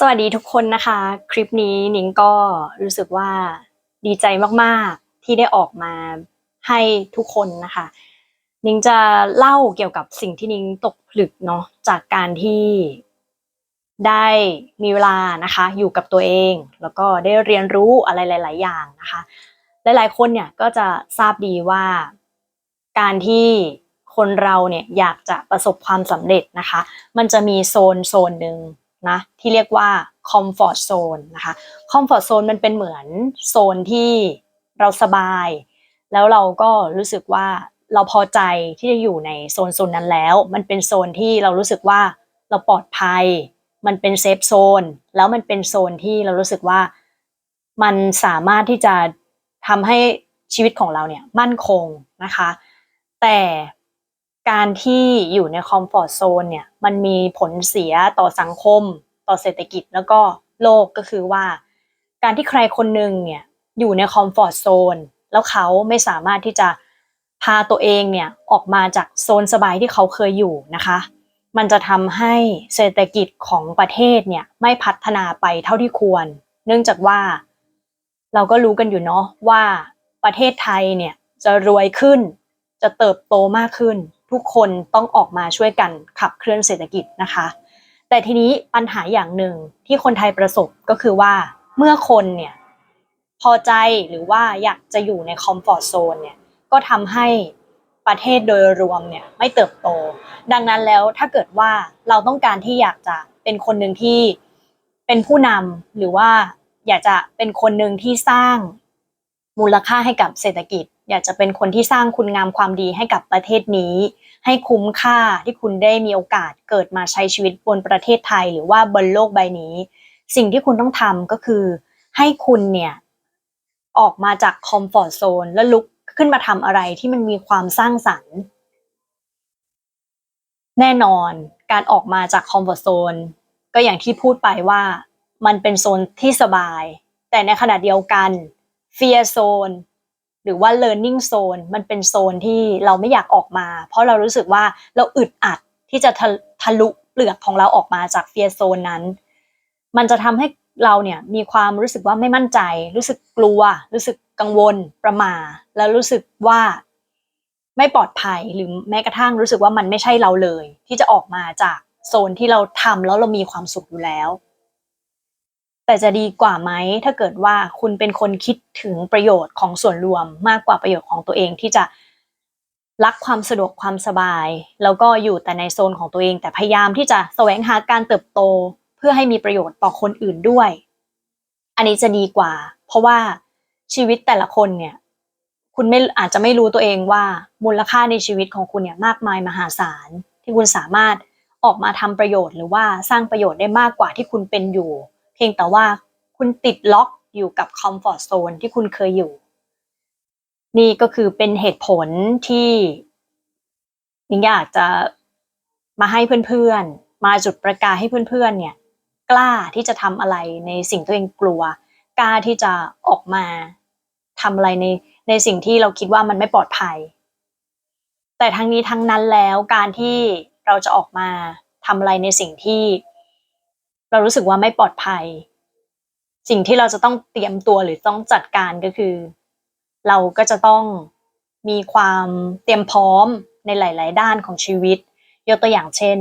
สวัสดีทุกคนนะคะ คลิปนี้นิงก็รู้สึกว่าดีใจมากๆที่ได้ออกมาให้ทุกคนนะคะ นิงจะเล่าเกี่ยวกับสิ่งที่นิงตกผลึกเนาะจากการที่ได้มีเวลานะคะ อยู่กับตัวเอง แล้วก็ได้เรียนรู้อะไรหลาย ๆ อย่างนะคะ หลายๆคนเนี่ยก็จะทราบดีว่าการที่คนเราเนี่ยอยากจะประสบความสำเร็จนะคะ มันจะมีโซนโซนหนึ่ง นะที่เรียกว่า comfort zone นะคะ comfort zone มันเป็นเหมือนโซนที่เราสบาย แล้วเราก็รู้สึกว่าเราพอใจที่จะอยู่ในโซนโซนนั้นแล้ว มันเป็นโซนที่เรารู้สึกว่าเราปลอดภัย มันเป็นเซฟโซน แล้วมันเป็นโซนที่เรารู้สึกว่ามันสามารถที่จะทำให้ชีวิตของเราเนี่ยมั่นคงนะคะ แต่ การที่อยู่ในคอมฟอร์ z โซนเนี่ยมันมีผลเสียต่อสังคม ต่อเศรษฐกิจแล้วก็โลกก็คือว่า การที่ใครคนหนึ่งเนี่ยอยู่ในคอมฟอร์ z โซนแล้วเขาไม่สามารถที่จะพาตัวเองเนี่ยออกมาจากโซนสบายที่เขาเคยอยู่นะคะ มันจะทำให้เศรษฐกิจของประเทศเนี่ยไม่พัฒนาไปเท่าที่ควร เนื่องจากว่า เราก็รู้กันอยู่เนาะว่าประเทศไทยเนี่ยจะรวยขึ้น จะเติบโตมากขึ้น ทุกคนต้องออกมาช่วยกันขับเคลื่อนเศรษฐกิจนะคะ แต่ทีนี้ปัญหาอย่างหนึ่งที่คนไทยประสบก็คือว่าเมื่อคนเนี่ยพอใจหรือว่าอยากจะอยู่ในคอมฟอร์ z โซนเนี่ยก็ทำให้ประเทศโดยรวมเนี่ยไม่เติบโต ดังนั้นแล้วถ้าเกิดว่าเราต้องการที่อยากจะเป็นคนหนึ่งที่เป็นผู้นำหรือว่าอยากจะเป็นคนหนึ่งที่สร้างมูลค่าให้กับเศรษฐกิจ อยากจะเป็นคนที่สร้างคุณงามความดีให้กับประเทศนี้ ให้คุ้มค่าที่คุณได้มีโอกาสเกิดมาใช้ชีวิตบนประเทศไทยหรือว่าบนโลกใบนี้ สิ่งที่คุณต้องทำก็คือ ให้คุณเนี่ยออกมาจากคอมฟอร์ z โซนแล้วลุกขึ้นมาทำอะไรที่มันมีความสร้างสรรค์ แน่นอนการออกมาจากคอมฟอร์ z โซนก็อย่างที่พูดไปว่ามันเป็นโซนที่สบาย แต่ในขณะเดียวกันเฟียโซน หรือว่า learning zone มันเป็นโซนที่เราไม่อยากออกมา เพราะเรารู้สึกว่าเราอึดอัดที่จะทะทะลุเปลือกของเราออกมาจากเฟียโซนนั้น มันจะทำให้เราเนี่ยมีความรู้สึกว่าไม่มั่นใจ รู้สึกกลัว รู้สึกกังวลประมาแล้วรู้สึกว่าไม่ปลอดภัยหรือแม้กระทั่งรู้สึกว่ามันไม่ใช่เราเลย ที่จะออกมาจากโซนที่เราทำแล้วเรามีความสุขอยู่แล้ว แต่จะดีกว่าไหมถ้าเกิดว่าคุณเป็นคนคิดถึงประโยชน์ของส่วนรวมมากกว่าประโยชน์ของตัวเองที่จะรักความสะดวกความสบาย แล้วก็อยู่แต่ในโซนของตัวเอง แต่พยายามที่จะแสวงหาการเติบโต เพื่อให้มีประโยชน์ต่อคนอื่นด้วย อันนี้จะดีกว่า เพราะว่าชีวิตแต่ละคนเนี่ย คุณไม่อาจจะไม่รู้ตัวเองว่ามูลค่าในชีวิตของคุณเนี่ยมากมายมหาศาลที่คุณสามารถออกมาทำประโยชน์ หรือว่าสร้างประโยชน์ได้มากกว่าที่คุณเป็นอยู่ เพียงแต่ว่าคุณติดล็อกอยู่กับคอมฟอร์ z โซนที่คุณเคยอยู่ นี่ก็คือเป็นเหตุผลที่นิงอยากจะมาให้เพื่อนๆ มาจุดประกายให้เพื่อนๆ เนี่ย กล้าที่จะทำอะไรในสิ่งตัวเองกลัว กล้าที่จะออกมาทำอะไรในในสิ่งที่เราคิดว่ามันไม่ปลอดภัย แต่ทั้งนี้ทั้งนั้นแล้วการที่เราจะออกมาทำอะไรในสิ่งที่ เรารู้สึกว่าไม่ปลอดภัย สิ่งที่เราจะต้องเตรียมตัวหรือต้องจัดการก็คือ เราก็จะต้องมีความเตรียมพร้อมในหลาย ๆ ด้านของชีวิต ยกตัวอย่างเช่น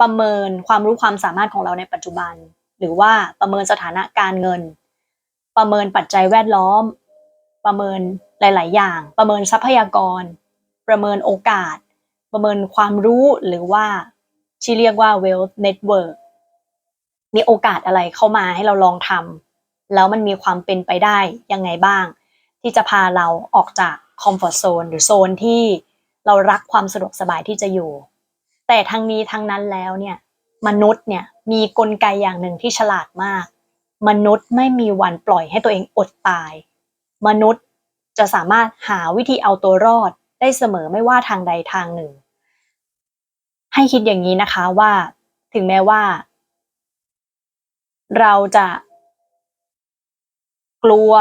ประเมินความรู้ความสามารถของเราในปัจจุบัน หรือว่าประเมินสถานะการเงิน ประเมินปัจจัยแวดล้อม ประเมินหลาย ๆ อย่าง ประเมินทรัพยากร ประเมินโอกาส ประเมินความรู้หรือว่า ที่เรียกว่า wealth network มีโอกาสอะไรเข้ามาให้เราลองทำแล้วมันมีความเป็นไปได้ยังไงบ้าง ที่จะพาเราออกจากคอมฟอร์ z โซนหรือโซนที่เรารักความสะดวกสบายที่จะอยู่ แต่ทั้งนี้ทั้งนั้นแล้วเนี่ยมนุษย์เนี่ยมีกลไกอย่างหนึ่งที่ฉลาดมาก มนุษย์ไม่มีวันปล่อยให้ตัวเองอดตาย มนุษย์จะสามารถหาวิธีเอาตัวรอดได้เสมอไม่ว่าทางใดทางหนึ่ง ให้คิดอย่างนี้นะคะว่าถึงแม้ว่า เราจะกลัว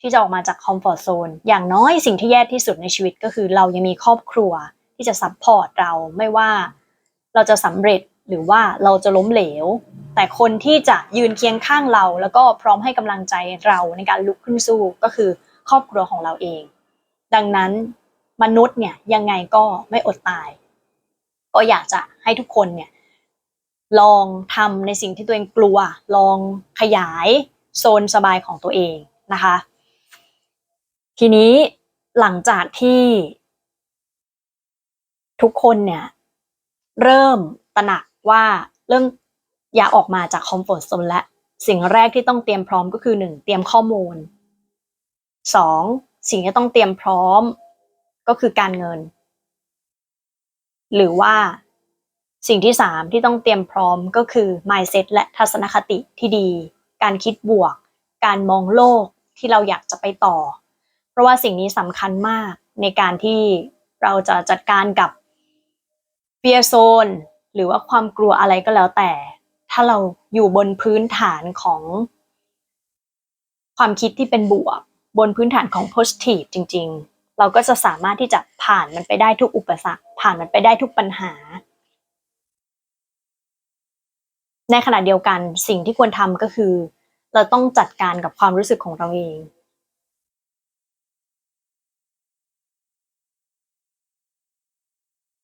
ที่จะออกมาจากคอมฟอร์ z โซนอย่างน้อยสิ่งที่แย่ที่สุดในชีวิตก็คือเรายังมีครอบครัวที่จะซัพพอร์ตเราไม่ว่าเราจะสำเร็จหรือว่าเราจะล้มเหลว แต่คนที่จะยืนเคียงข้างเรา แล้วก็พร้อมให้กำลังใจเราในการลุกขึ้นสู้ก็คือครอบครัวของเราเอง ดังนั้นมนุษย์เนี่ยยังไงก็ไม่อดตาย ก็อยากจะให้ทุกคนเนี่ยลองทำในสิ่งที่ตัวเองกลัว ลองขยายโซนสบายของตัวเองนะคะ ทีนี้หลังจากที่ ทุกคนเนี่ยเริ่มตระหนักว่าเริ่มอยากออกมาจากคอมฟอร์ทโซนและสิ่งแรกที่ต้องเตรียมพร้อมก็คือหนึ่งเตรียมข้อมูลสองสิ่งที่ต้องเตรียมพร้อมก็คือการเงิน หรือว่าสิ่งที่สามที่ต้องเตรียมพร้อมก็คือ mindset และทัศนคติที่ดี การคิดบวก การมองโลกที่เราอยากจะไปต่อ เพราะว่าสิ่งนี้สำคัญมากในการที่เราจะจัดการกับเฟียโซนหรือว่าความกลัวอะไรก็แล้วแต่ ถ้าเราอยู่บนพื้นฐานของ ความคิดที่เป็นบวก บนพื้นฐานของ positive จริง ๆ เราก็จะสามารถที่จะผ่านมันไปได้ทุกอุปสรรค ผ่านมันไปได้ทุกปัญหา ในขณะเดียวกันสิ่งที่ควรทำก็คือ เราต้องจัดการกับความรู้สึกของเราเอง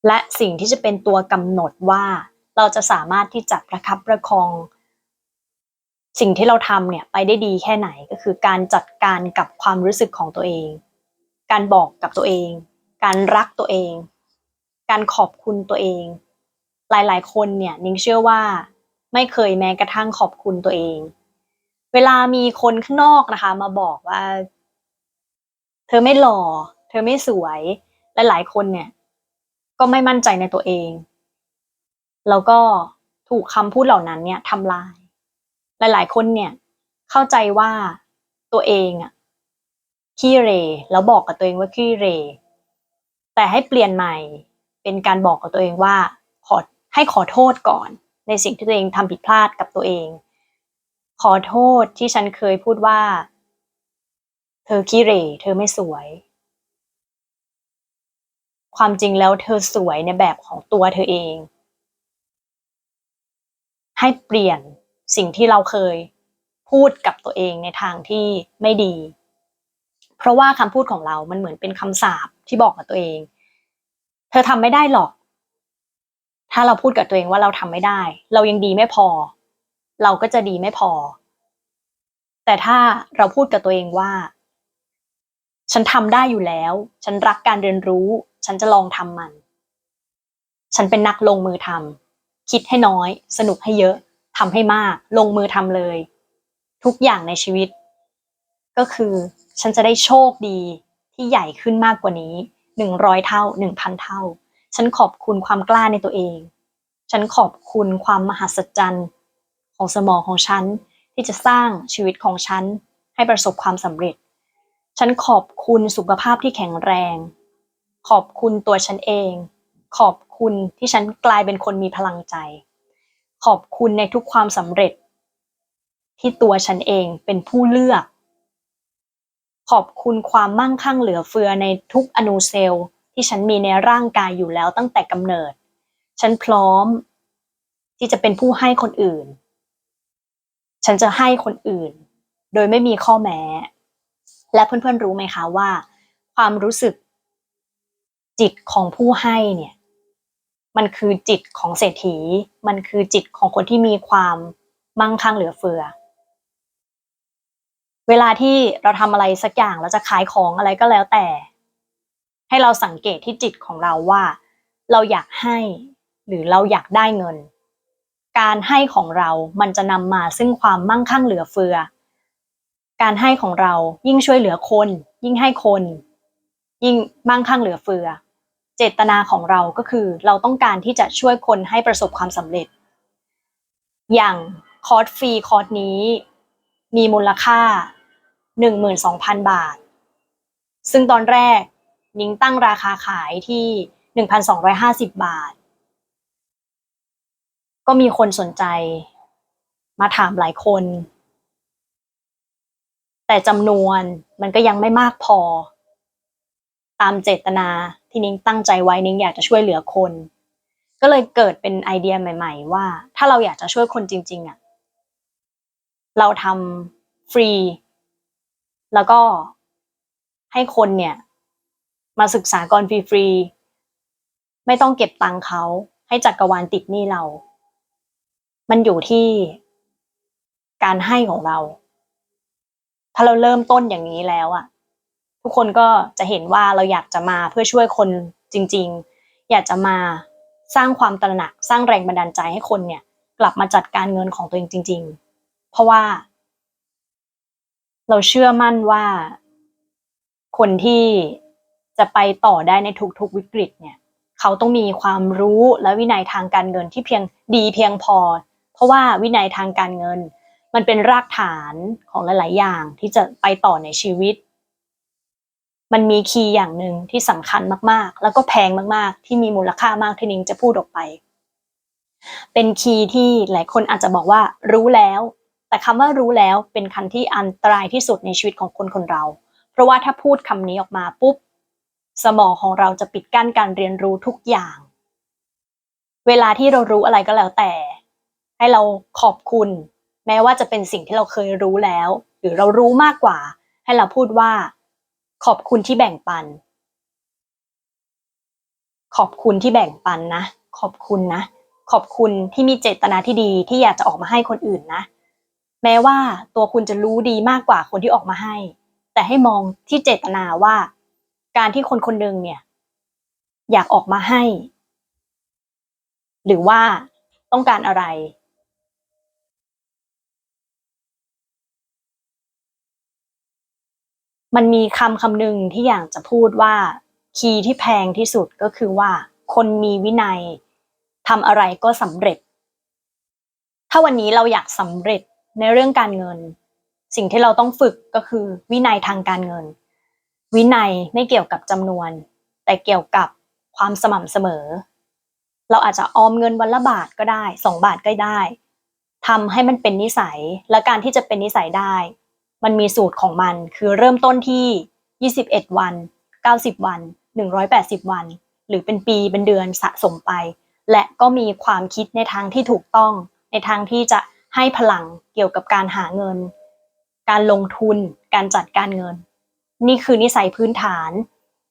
และสิ่งที่จะเป็นตัวกำหนดว่าเราจะสามารถที่จะประคับประคอง สิ่งที่เราทำเนี่ยไปได้ดีแค่ไหนก็คือการจัดการกับความรู้สึกของตัวเอง การบอกกับตัวเอง การรักตัวเอง การขอบคุณตัวเอง หลายๆ คนเนี่ยนิ้งเชื่อว่าไม่เคยแม้กระทั่งขอบคุณตัวเอง เวลามีคนข้างนอกนะคะ มาบอกว่า เธอไม่หล่อ เธอไม่สวยและหลายคนเนี่ย ก็ไม่มั่นใจในตัวเอง แล้วก็ถูกคำพูดเหล่านั้นเนี่ยทำลาย หลายๆ คนเนี่ย เข้าใจว่าตัวเองอะ ขี้เร แล้วบอกกับตัวเองว่าขี้เร แต่ให้เปลี่ยนใหม่ เป็นการบอกกับตัวเองว่า ขอให้ขอโทษก่อน ในสิ่งที่ตัวเองทำผิดพลาดกับตัวเอง ขอโทษที่ฉันเคยพูดว่า เธอขี้เร เธอไม่สวย ความจริงแล้วเธอสวยในแบบของตัวเธอเอง ให้เปลี่ยนสิ่งที่เราเคยพูดกับตัวเองในทางที่ไม่ดี เพราะว่าคำพูดของเรา มันเหมือนเป็นคำสาปที่บอกกับตัวเอง เธอทำไม่ได้หรอก ถ้าเราพูดกับตัวเองว่าเราทำไม่ได้ เรายังดีไม่พอ เราก็จะดีไม่พอ แต่ถ้าเราพูดกับตัวเองว่า ฉันทำได้อยู่แล้ว ฉันรักการเรียนรู้ ฉันจะลองทำมัน ฉันเป็นนักลงมือทำคิดให้น้อย สนุกให้เยอะทำให้มาก ลงมือทำเลย ทุกอย่างในชีวิต ก็คือ ฉันจะได้โชคดีที่ใหญ่ขึ้นมากกว่านี้หนึ่งร้อยเท่าหนึ่งพันเท่า ฉันขอบคุณความกล้าในตัวเอง ฉันขอบคุณความมหัศจรรย์ของสมองของฉันที่จะสร้างชีวิตของฉันให้ประสบความสำเร็จ ฉันขอบคุณสุขภาพที่แข็งแรง ขอบคุณตัวฉันเอง ขอบคุณที่ฉันกลายเป็นคนมีพลังใจ ขอบคุณในทุกความสำเร็จ ที่ตัวฉันเองเป็นผู้เลือก ขอบคุณความมั่งคั่งเหลือเฟือในทุกอนูเซลล์ ที่ฉันมีในร่างกายอยู่แล้วตั้งแต่กำเนิด ฉันพร้อม ที่จะเป็นผู้ให้คนอื่น ฉันจะให้คนอื่น โดยไม่มีข้อแม้ และเพื่อนๆรู้ไหมคะว่า ความรู้สึก จิตของผู้ให้เนี่ย มันคือจิตของเศรษฐี มันคือจิตของคนที่มีความมั่งคั่งเหลือเฟือ เวลาที่เราทำอะไรสักอย่างเราจะขายของอะไรก็แล้วแต่ ให้เราสังเกตที่จิตของเราว่า เราอยากให้หรือเราอยากได้เงิน การให้ของเรามันจะนำมาซึ่งความมั่งคั่งเหลือเฟือ การให้ของเรายิ่งช่วยเหลือคน ยิ่งให้คน ยิ่งมั่งคั่งเหลือเฟือ เจตนาของเราก็คือ เราต้องการที่จะช่วยคนให้ประสบความสำเร็จ อย่างคอร์สฟรีคอร์สนี้มีมูลค่า 12,000 บาท ซึ่งตอนแรกนิ้งตั้งราคาขายที่ 1,250 บาท ก็มีคนสนใจ มาถามหลายคน แต่จำนวนมันก็ยังไม่มากพอ ตามเจตนาที่นิ้งตั้งใจไว้นิ้งอยากจะช่วยเหลือคน ก็เลยเกิดเป็นไอเดียใหม่ ๆ ว่า ถ้าเราอยากจะช่วยคนจริง ๆอะ เราทำฟรี แล้วก็ให้คนเนี่ย มาศึกษาก่อนฟรีๆไม่ต้องเก็บตังค์เขา ให้จักรวาลติดหนี้เรา มันอยู่ที่การให้ของเรา ถ้าเราเริ่มต้นอย่างนี้แล้วอะทุกคนก็จะเห็นว่าเราอยากจะมาเพื่อช่วยคนจริง ๆ อยากจะมาสร้างความตระหนัก สร้างแรงบันดาลใจให้คนเนี่ย กลับมาจัดการเงินของตัวเองจริง ๆ เพราะว่า เราเชื่อมั่นว่าคนที่จะไปต่อได้ในทุกๆวิกฤตเนี่ย เขาต้องมีความรู้และวินัยทางการเงินที่เพียงดีเพียงพอ เพราะว่าวินัยทางการเงิน มันเป็นรากฐานของหลายๆ อย่างที่จะไปต่อในชีวิต มันมีคีย์อย่างหนึ่งที่สำคัญมากๆ แล้วก็แพงมากๆ ที่มีมูลค่ามากที่นิ้งจะพูดออกไป เป็นคีย์ที่หลายคนอาจจะบอกว่ารู้แล้ว แต่คำว่ารู้แล้วเป็นคำที่อันตรายที่สุดในชีวิตของคนคนเรา เพราะว่าถ้าพูดคำนี้ออกมาปุ๊บ สมองของเราจะปิดกั้นการเรียนรู้ทุกอย่าง เวลาที่เรารู้อะไรก็แล้วแต่ ให้เราขอบคุณ แม้ว่าจะเป็นสิ่งที่เราเคยรู้แล้ว หรือเรารู้มากกว่า ให้เราพูดว่า ขอบคุณที่แบ่งปัน ขอบคุณที่แบ่งปันนะ ขอบคุณนะ ขอบคุณที่มีเจตนาที่ดีที่อยากจะออกมาให้คนอื่นนะ แม้ว่าตัวคุณจะรู้ดีมากกว่าคนที่ออกมาให้ แต่ให้มองที่เจตนาว่า การที่คนคนหนึ่งเนี่ย อยากออกมาให้ หรือว่าต้องการอะไร มันมีคำคำหนึ่งที่อยากจะพูดว่า คีย์ที่แพงที่สุดก็คือว่า คนมีวินัยทำอะไรก็สำเร็จ ถ้าวันนี้เราอยากสำเร็จ ในเรื่องการเงิน สิ่งที่เราต้องฝึกก็คือ วินัยทางการเงิน วินัยไม่เกี่ยวกับจำนวน แต่เกี่ยวกับความสม่ำเสมอ เราอาจจะออมเงินวันละบาทก็ได้สองบาทก็ได้ทำให้มันเป็นนิสัยและการที่จะเป็นนิสัยได้ มันมีสูตรของมันคือเริ่มต้นที่ 21 วัน 90 วัน 180 วัน หรือเป็นปีเป็นเดือนสะสมไป และก็มีความคิดในทางที่ถูกต้องในทางที่จะ ให้พลังเกี่ยวกับการหาเงิน การลงทุน การจัดการเงิน นี่คือนิสัยพื้นฐาน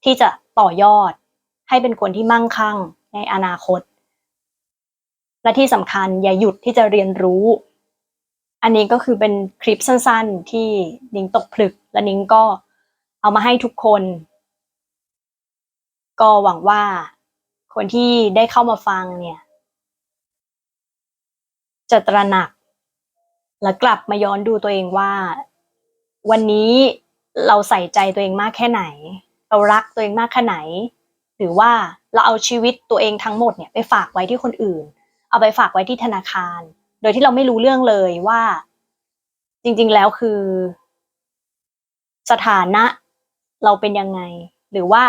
ที่จะต่อยอด ให้เป็นคนที่มั่งคั่งในอนาคต และที่สำคัญอย่าหยุดที่จะเรียนรู้ อันนี้ก็คือเป็นคลิปสั้นๆ ที่นิ้งตกผลึก และนิ้งก็เอามาให้ทุกคน ก็หวังว่าคนที่ได้เข้ามาฟังเนี่ยจะตระหนัก และกลับมาย้อนดูตัวเองว่า วันนี้เราใส่ใจตัวเองมากแค่ไหน เรารักตัวเองมากแค่ไหน หรือว่าเราเอาชีวิตตัวเองทั้งหมดเนี่ยไปฝากไว้ที่คนอื่น เอาไปฝากไว้ที่ธนาคาร โดยที่เราไม่รู้เรื่องเลยว่า จริง ๆ แล้วคือ สถานะเราเป็นยังไง หรือว่า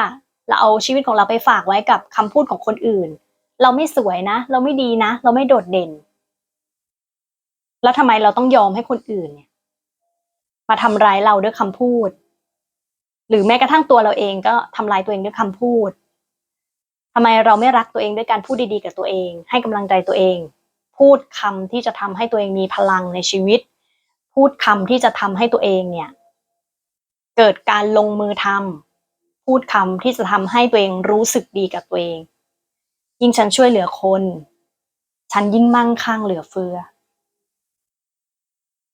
เราเอาชีวิตของเราไปฝากไว้กับคำพูดของคนอื่น เราไม่สวยนะ เราไม่ดีนะ เราไม่โดดเด่น แล้วทำไมเราต้องยอมให้คนอื่นเนี่ย มาทำร้ายเราด้วยคำพูด หรือแม้กระทั่งตัวเราเองก็ทำลายตัวเองด้วยคำพูดทำไมเราไม่รักตัวเองด้วยการพูดดีๆกับตัวเอง ให้กำลังใจตัวเอง พูดคำที่จะทำให้ตัวเองมีพลังในชีวิต พูดคำที่จะทำให้ตัวเองเนี่ย เกิดการลงมือทำพูดคำที่จะทำให้ตัวเองรู้สึกดีกับตัวเอง ยิ่งฉันช่วยเหลือคน ฉันยิ่งมั่งคั่งเหลือเฟือ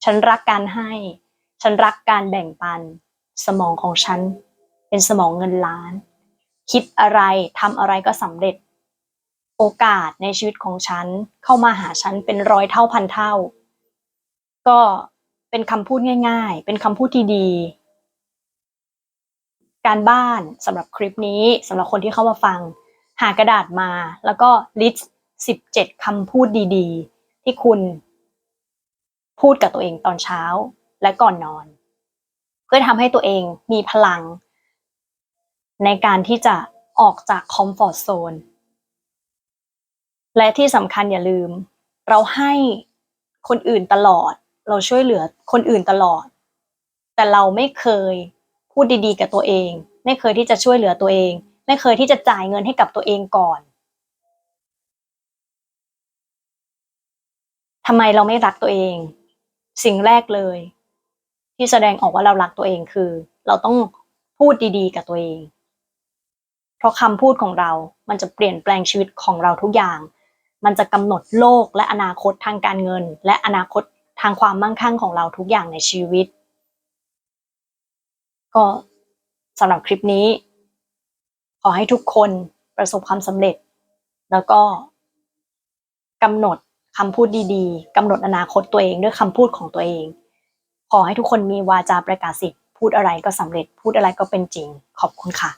ฉันรักการให้ ฉันรักการแบ่งปัน สมองของฉัน เป็นสมองเงินล้าน คิดอะไรทำอะไรก็สำเร็จ โอกาสในชีวิตของฉันเข้ามาหาฉันเป็นร้อยเท่าพันเท่า ก็เป็นคำพูดง่าย ๆ เป็นคำพูดที่ดี การบ้านสำหรับคลิปนี้สำหรับคนที่เข้ามาฟัง หากระดาษมาแล้วก็ลิสต์สิบเจ็ดคำพูดดี ๆ ที่คุณ พูดกับตัวเองตอนเช้าและก่อนนอน เพื่อทำให้ตัวเองมีพลัง ในการที่จะออกจากคอมฟอร์ทโซนและที่สำคัญอย่าลืม เราให้คนอื่นตลอด เราช่วยเหลือคนอื่นตลอด แต่เราไม่เคยพูดดีๆ กับตัวเอง ไม่เคยที่จะช่วยเหลือตัวเอง ไม่เคยที่จะจ่ายเงินให้กับตัวเองก่อนทำไมเราไม่รักตัวเอง สิ่งแรกเลย ที่แสดงออกว่าเรารักตัวเองคือ เราต้องพูดดีๆ กับตัวเอง เพราะคำพูดของเรา มันจะเปลี่ยนแปลงชีวิตของเราทุกอย่าง มันจะกำหนดโลกและอนาคตทางการเงิน และอนาคตทางความมั่งคั่งของเราทุกอย่างในชีวิต ก็สำหรับคลิปนี้ ขอให้ทุกคนประสบความสำเร็จ แล้วก็กำหนด คำพูดดีๆกำหนดอนาคตตัวเองด้วยคำพูดของตัวเอง ขอให้ทุกคนมีวาจาประกาศสิทธิ์พูดอะไรก็สำเร็จพูดอะไรก็เป็นจริง ขอบคุณค่ะ